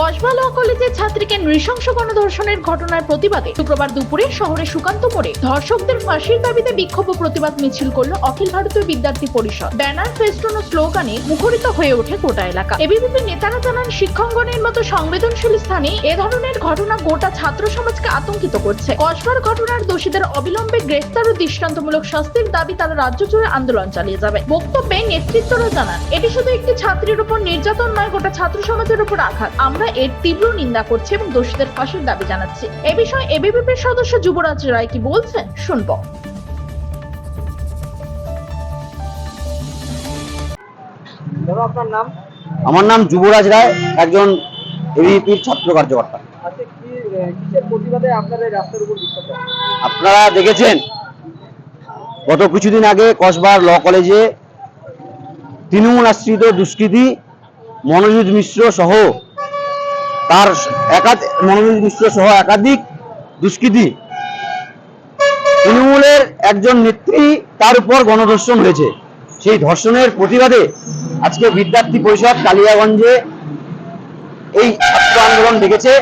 কসবা ল কলেজের ছাত্রীকে নৃশংস গণধর্ষণের ঘটনার প্রতিবাদে শুক্রবার দুপুরে শহরে সুকান্ত মোড়ে ধর্ষকদের ফাঁসির দাবিতে বিক্ষোভ প্রতিবাদ মিছিল করল অখিল ভারতীয় বিদ্যার্থী পরিষদ। ব্যানার, ফেস্টুন ও স্লোগানে মুখরিত হয়ে ওঠে গোটা এলাকা। এবিভিপি নেতারা জানান, শিক্ষাঙ্গনের মতো সংবেদনশীল স্থানে এ ধরনের ঘটনা গোটা ছাত্র সমাজকে আতঙ্কিত করছে। কসবার ঘটনার দোষীদের অবিলম্বে গ্রেফতার ও দৃষ্টান্তমূলক শাস্তির দাবি তারা রাজ্য জুড়ে আন্দোলন চালিয়ে যাবে। বক্তব্যে নেতৃত্বরা জানান, এটি শুধু একটি ছাত্রীর উপর নির্যাতন নয়, গোটা ছাত্র সমাজের উপর আঘাত। আমরা এর তীব্র নিন্দা করছে এবং দোষীদের ফাঁসির দাবি জানাচ্ছি। এ বিষয়ে এবিভিপির সদস্য যুবরাজ রায় কি বলছেন শুনব। দাদা আপনার নাম? আমার নাম যুবরাজ রায় একজন এবিপির ছাত্র কার্যকর্তা। আচ্ছা? আপনারা দেখেছেন গত কিছুদিন আগে কসবার ল কলেজে তৃণমূল আশ্রিত দুষ্কৃতী মনোজিৎ মিশ্র সহ তার একাধিক মনোজিৎ মিশ্র সহ একাধিক দুষ্কৃতী। তৃণমূলের একজন নেত্রী তার উপর গণধর্ষণ হয়েছে। সেই ধর্ষণের প্রতিবাদে আজকে বিদ্যার্থী পরিষদ কালিয়াগঞ্জে এই ছাত্র আন্দোলন ডেকেছে।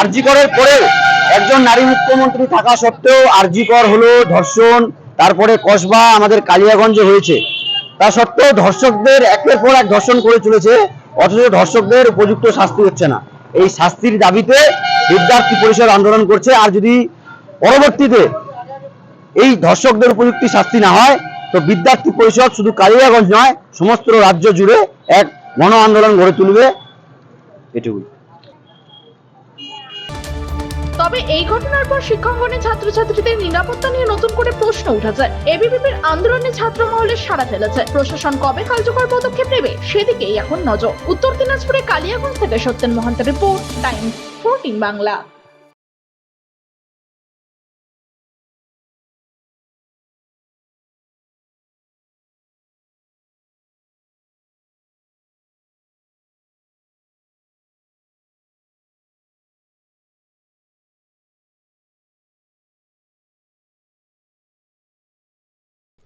আরজিকরের পরে একজন নারী মুখ্যমন্ত্রী থাকা সত্ত্বেও আরজিকর হলো ধর্ষণ, তারপরে কসবা আমাদের কালিয়াগঞ্জে হয়েছে। তা সত্ত্বেও ধর্ষকদের একের পর এক ধর্ষণ করে চলেছে, অথচ ধর্ষকদের উপযুক্ত শাস্তি হচ্ছে না। এই শাস্তির দাবিতে বিদ্যার্থী পরিষদ আন্দোলন করছে। আর যদি পরবর্তীতে এই ধর্ষকদের উপযুক্ত শাস্তি না হয়, তো বিদ্যার্থী পরিষদ শুধু কালিয়াগঞ্জ নয়, সমস্ত রাজ্য জুড়ে এক গণ আন্দোলন গড়ে তুলবে। এটুকুই। তবে এই ঘটনার পর শিক্ষাঙ্গনে ছাত্রছাত্রীদের নিরাপত্তা নিয়ে নতুন করে প্রশ্ন উঠেছে এবিভিপির আন্দোলনে ছাত্র মহলে সাড়া ফেলেছে। প্রশাসন কবে কার্যকর পদক্ষেপ নেবে সেদিকেই এখন নজর। উত্তর দিনাজপুরে কালিয়াগঞ্জ থেকে Satyen Mahanta report, Times fourteen Bangla.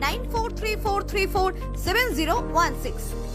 9434347016.